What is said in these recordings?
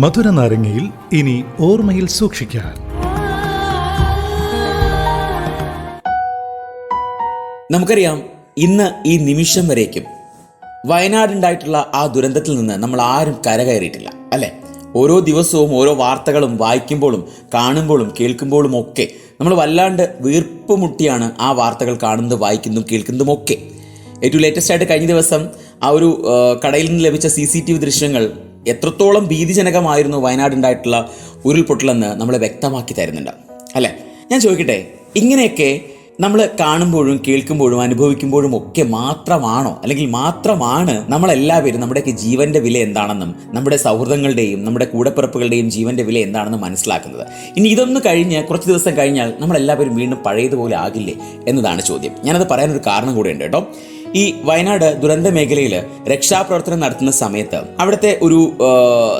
മധുര നാരങ്ങയിൽ ഇനി ഓർമ്മയിൽ സൂക്ഷിക്കാൻ. നമുക്കറിയാം ഇന്ന് ഈ നിമിഷം വരേക്കും. വയനാടുണ്ടായിട്ടുള്ള ആ ദുരന്തത്തിൽ നിന്ന് നമ്മൾ ആരും കരകയറിയിട്ടില്ല അല്ലെ? ഓരോ ദിവസവും ഓരോ വാർത്തകളും വായിക്കുമ്പോഴും കാണുമ്പോഴും കേൾക്കുമ്പോഴും ഒക്കെ നമ്മൾ വല്ലാണ്ട് വീർപ്പ് മുട്ടിയാണ് ആ വാർത്തകൾ കാണുന്നതും വായിക്കുന്നതും കേൾക്കുന്നതും ഒക്കെ. ഏറ്റവും ലേറ്റസ്റ്റ് ആയിട്ട് കഴിഞ്ഞ ദിവസം ആ ഒരു കടയിൽ നിന്ന് ലഭിച്ച സി സി ടി വി ദൃശ്യങ്ങൾ എത്രത്തോളം ഭീതിജനകമായിരുന്നു വയനാടുണ്ടായിട്ടുള്ള ഉരുൾപൊട്ടലെന്ന് നമ്മളെ വ്യക്തമാക്കി തരുന്നുണ്ട്. അല്ലേ? ഞാൻ ചോദിക്കട്ടെ ഇങ്ങനെയൊക്കെ നമ്മൾ കാണുമ്പോഴും കേൾക്കുമ്പോഴും അനുഭവിക്കുമ്പോഴും ഒക്കെ മാത്രമാണോ? അല്ലെങ്കിൽ മാത്രമാണ് നമ്മളെല്ലാവരും നമ്മുടെയൊക്കെ ജീവന്റെ വില എന്താണെന്നും നമ്മുടെ സൗഹൃദങ്ങളുടെയും നമ്മുടെ കൂടപ്പിറപ്പുകളുടെയും ജീവന്റെ വില എന്താണെന്നും മനസ്സിലാക്കുന്നത്. ഇനി ഇതൊന്ന് കഴിഞ്ഞ് കുറച്ച് ദിവസം കഴിഞ്ഞാൽ നമ്മളെല്ലാവരും വീണ്ടും പഴയതുപോലെ ആകില്ലേ എന്നതാണ് ചോദ്യം. ഞാനത് പറയാനൊരു കാരണം കൂടെ ഉണ്ട് കേട്ടോ. ഈ വയനാട് ദുരന്ത മേഖലയിൽ രക്ഷാപ്രവർത്തനം നടത്തുന്ന സമയത്ത് അവിടുത്തെ ഒരു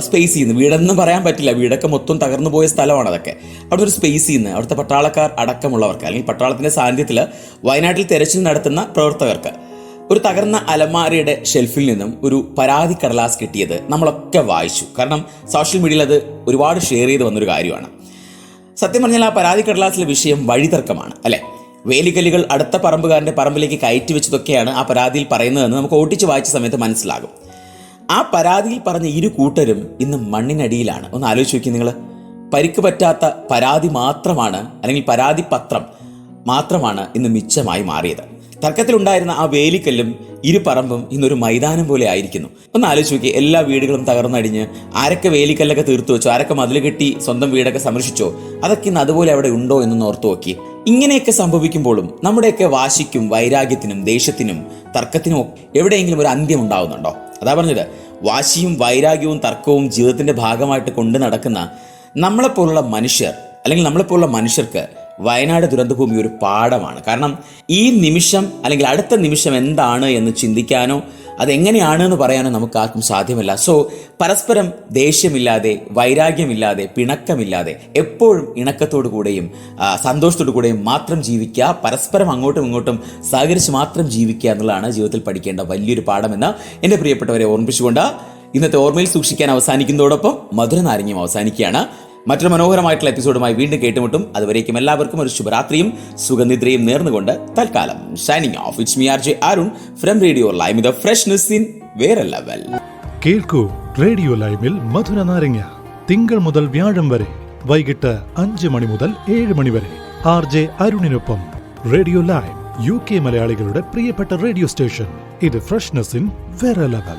സ്പേസിൽ നിന്ന് വീടെന്ന് പറയാൻ പറ്റില്ല വീടൊക്കെ മൊത്തം തകർന്നു പോയ സ്ഥലമാണ് അതൊക്കെ. അവിടെ ഒരു സ്പേസിൽ നിന്ന് അവിടുത്തെ പട്ടാളക്കാർ അടക്കമുള്ളവർക്ക് അല്ലെങ്കിൽ പട്ടാളത്തിന്റെ സാന്നിധ്യത്തിൽ വയനാട്ടിൽ തെരച്ചിൽ നടത്തുന്ന പ്രവർത്തകർക്ക് ഒരു തകർന്ന അലമാരയുടെ ഷെൽഫിൽ നിന്നും ഒരു പരാതി കടലാസ് കിട്ടിയത് നമ്മളൊക്കെ വായിച്ചു. കാരണം സോഷ്യൽ മീഡിയയിൽ അത് ഒരുപാട് ഷെയർ ചെയ്ത് വന്നൊരു കാര്യമാണ്. സത്യം പറഞ്ഞാൽ ആ പരാതി കടലാസിലെ വിഷയം വഴിതർക്കമാണ് അല്ലേ? വേലിക്കല്ലുകൾ അടുത്ത പറമ്പുകാരന്റെ പറമ്പിലേക്ക് കയറ്റി വെച്ചതൊക്കെയാണ് ആ പരാതിയിൽ പറയുന്നതെന്ന് നമുക്ക് ഓട്ടിച്ച് വായിച്ച സമയത്ത് മനസ്സിലാകും. ആ പരാതിയിൽ പറഞ്ഞ ഇരു കൂട്ടരും ഇന്ന് മണ്ണിനടിയിലാണ്. ഒന്ന് ആലോചിച്ച് നോക്കി നിങ്ങൾ പരിക്ക് പറ്റാത്ത പരാതി മാത്രമാണ് അല്ലെങ്കിൽ പരാതി പത്രം മാത്രമാണ് ഇന്ന് മിച്ചമായി മാറിയത്. തർക്കത്തിലുണ്ടായിരുന്ന ആ വേലിക്കല്ലും ഇരുപറമ്പും ഇന്നൊരു മൈതാനം പോലെ ആയിരിക്കുന്നു. ഒന്ന് ആലോചിച്ച് നോക്കി എല്ലാ വീടുകളും തകർന്നടിഞ്ഞ് ആരൊക്കെ വേലിക്കല്ലൊക്കെ തീർത്തു വെച്ചോ ആരൊക്കെ മതിൽ കെട്ടി സ്വന്തം വീടൊക്കെ സംരക്ഷിച്ചോ അതൊക്കെ ഇന്ന് അതുപോലെ അവിടെ ഉണ്ടോ എന്നൊന്ന് ഓർത്തു നോക്കി. ഇങ്ങനെയൊക്കെ സംഭവിക്കുമ്പോഴും നമ്മുടെയൊക്കെ വാശിക്കും വൈരാഗ്യത്തിനും ദേഷ്യത്തിനും തർക്കത്തിനും എവിടെയെങ്കിലും ഒരു അന്ത്യം ഉണ്ടാവുന്നുണ്ടോ? അതാ പറഞ്ഞത് വാശിയും വൈരാഗ്യവും തർക്കവും ജീവിതത്തിന്റെ ഭാഗമായിട്ട് കൊണ്ടു നടക്കുന്ന നമ്മളെപ്പോലുള്ള മനുഷ്യർ അല്ലെങ്കിൽ നമ്മളെപ്പോലുള്ള മനുഷ്യർക്ക് വയനാട് ദുരന്തഭൂമി ഒരു പാഠമാണ്. കാരണം ഈ നിമിഷം അല്ലെങ്കിൽ അടുത്ത നിമിഷം എന്താണ് എന്ന് ചിന്തിക്കാനോ അതെങ്ങനെയാണ് എന്ന് പറയാനോ നമുക്ക് ആർക്കും സാധ്യമല്ല. സോ പരസ്പരം ദേഷ്യമില്ലാതെ വൈരാഗ്യമില്ലാതെ പിണക്കമില്ലാതെ എപ്പോഴും ഇണക്കത്തോടു കൂടെയും സന്തോഷത്തോടു കൂടെയും മാത്രം ജീവിക്കുക പരസ്പരം അങ്ങോട്ടും ഇങ്ങോട്ടും സഹകരിച്ച് മാത്രം ജീവിക്കുക എന്നുള്ളതാണ് ജീവിതത്തിൽ പഠിക്കേണ്ട വലിയൊരു പാഠമെന്ന് എന്റെ പ്രിയപ്പെട്ടവരെ ഓർമ്മിപ്പിച്ചുകൊണ്ട് ഇന്നത്തെ ഓർമ്മയിൽ സൂക്ഷിക്കാൻ അവസാനിക്കുന്നതോടൊപ്പം മധുര നാരങ്ങയും അവസാനിക്കുകയാണ്. മറ്റൊരു മനോഹരമായിട്ടുള്ള എപ്പിസോഡുമായി വീണ്ടും കേട്ടുമുട്ടും. അതുവരേക്കും എല്ലാവർക്കും ഒരു ശുഭരാത്രിയും സുഖനിദ്രയും നേർന്നുകൊണ്ട് തൽക്കാലം shining off it's me R J Arun from radio live the freshness in വേറെ ലെവൽ കേൾക്കൂ റേഡിയോ ലൈമിൽ മധുര നാരങ്ങ. തിങ്കൾ മുതൽ വ്യാഴം വരെ. വൈകിട്ട് അഞ്ച് മണി മുതൽ ഏഴ് മണി വരെ. ആർ ജെ അരുണിനൊപ്പം റേഡിയോ ലൈം യു കെ മലയാളികളുടെ പ്രിയപ്പെട്ട റേഡിയോ സ്റ്റേഷൻ ഇത് ഫ്രഷ്നെസ് ഇൻ വേറെ ലെവൽ.